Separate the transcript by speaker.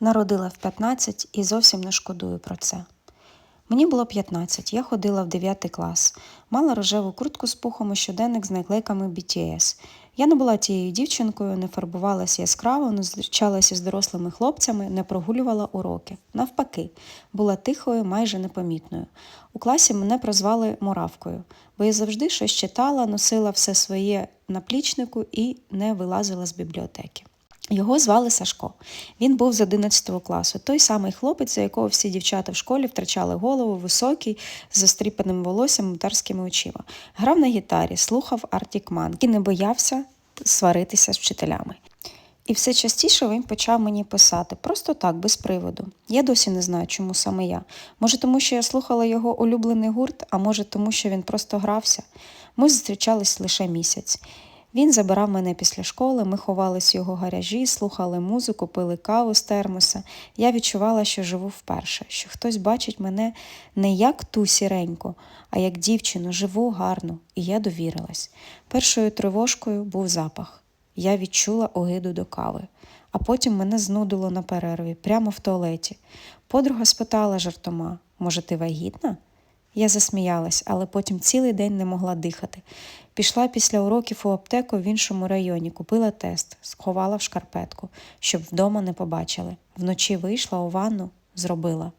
Speaker 1: Народила в 15 і зовсім не шкодую про це. Мені було 15, я ходила в 9 клас, мала рожеву куртку з пухом і щоденник з наклейками BTS. Я не була тією дівчинкою, не фарбувалася яскраво, не зустрічалася з дорослими хлопцями, не прогулювала уроки. Навпаки, була тихою, майже непомітною. У класі мене прозвали муравкою, бо я завжди щось читала, носила все своє на плічнику і не вилазила з бібліотеки. Його звали Сашко. Він був з 11 класу. Той самий хлопець, за якого всі дівчата в школі втрачали голову, високий, з застріпаним волоссям, мутарськими очима. Грав на гітарі, слухав Артік Ман і не боявся сваритися з вчителями. І все частіше він почав мені писати, просто так, без приводу. Я досі не знаю, чому саме я. Може, тому що я слухала його улюблений гурт, а може, тому що він просто грався. Ми зустрічались лише місяць. Він забирав мене після школи, ми ховались в його гаражі, слухали музику, пили каву з термоса. Я відчувала, що живу вперше, що хтось бачить мене не як ту сіреньку, а як дівчину, живу, гарну, і я довірилась. Першою тривожкою був запах. Я відчула огиду до кави, а потім мене знудило на перерві, прямо в туалеті. Подруга спитала жартома: може, ти вагітна? Я засміялась, але потім цілий день не могла дихати. Пішла після уроків у аптеку в іншому районі, купила тест, сховала в шкарпетку, щоб вдома не побачили. Вночі вийшла у ванну, зробила.